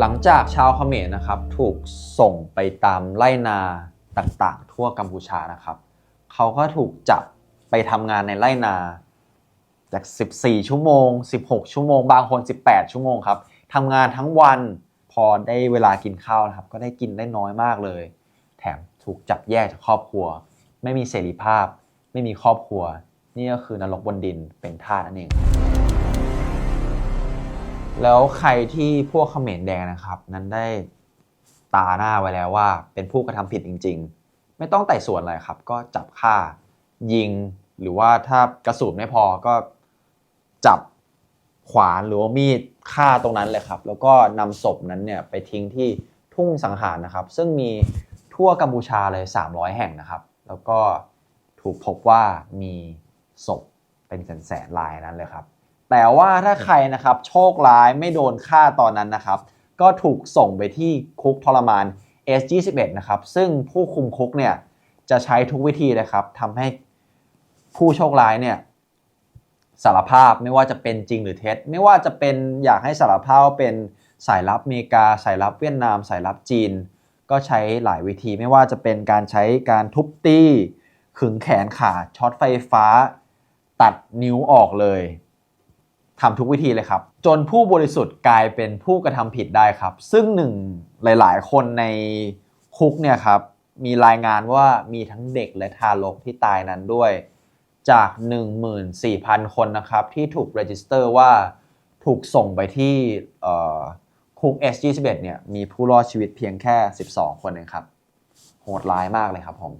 หลังจากชาวเขมรนะครับถูกส่งไปตามไร่นาต่างๆ ทั่วกัมพูชานะครับเขาก็ถูกจับไปทำงานในไร่นาจาก 14 ชั่วโมง 16 ชั่วโมง บางคน 18 ชั่วโมงครับทำงานทั้งวันพอได้เวลากินข้าวนะครับ ก็ได้กินได้น้อยมากเลย แถมถูกจับแยกจากครอบครัว ไม่มีเสรีภาพ ไม่มีครอบครัว นี่ก็คือนรกบนดินเป็นทาสนั่นเอง แล้วใครที่พวกเขมรแดงนะครับ นั้นได้ตาหน้าไว้แล้วว่าเป็นผู้กระทำผิดจริง ๆ ไม่ต้องไต่สวนอะไรครับ ก็จับฆ่ายิงหรือว่าถ้ากระสุนไม่พอก็จับขวานหรือว่ามีดฆ่าตรงนั้นเลยครับ แล้วก็นำศพนั้นเนี่ยไปทิ้งที่ทุ่งสังหารนะครับ ซึ่งมีทั่วกัมพูชาเลย 300 แห่งนะครับ แล้วก็ถูกพบว่ามีศพเป็นแสนๆรายนั้นเลยครับ แต่ว่าถ้าใครนะครับโชคร้ายไม่โดนฆ่าตอนนั้นนะครับ ก็ถูกส่งไปที่คุกทรมาน S21 นะครับ ซึ่งผู้คุมคุกเนี่ยจะใช้ทุกวิธีเลยครับทำให้ผู้โชคร้ายเนี่ยสารภาพไม่ว่าจะเป็นจริงหรือเท็จ ไม่ว่าจะเป็นอยากให้สารภาพเป็นสายลับอเมริกา สายลับเวียดนาม สายลับจีน ก็ใช้หลายวิธี ไม่ว่าจะเป็นการใช้การทุบตีขึงแขนขาช็อตไฟฟ้า ตัดนิ้วออกเลย ทำทุกวิธีเลยครับ จนผู้บริสุทธิ์กลายเป็นผู้กระทำผิดได้ครับ ซึ่งหนึ่งหลาย ๆ คนในคุกเนี่ยครับมีรายงานว่ามีทั้งเด็กและทารกที่ตายนั้นด้วย จาก 14,000 คนนะครับ ที่ถูก register ว่าถูกส่งไปที่เอ่อคุก S21 เนี่ยมีผู้รอดชีวิตเพียงแค่ 12 คนเองครับ โหดร้ายมากเลยครับผม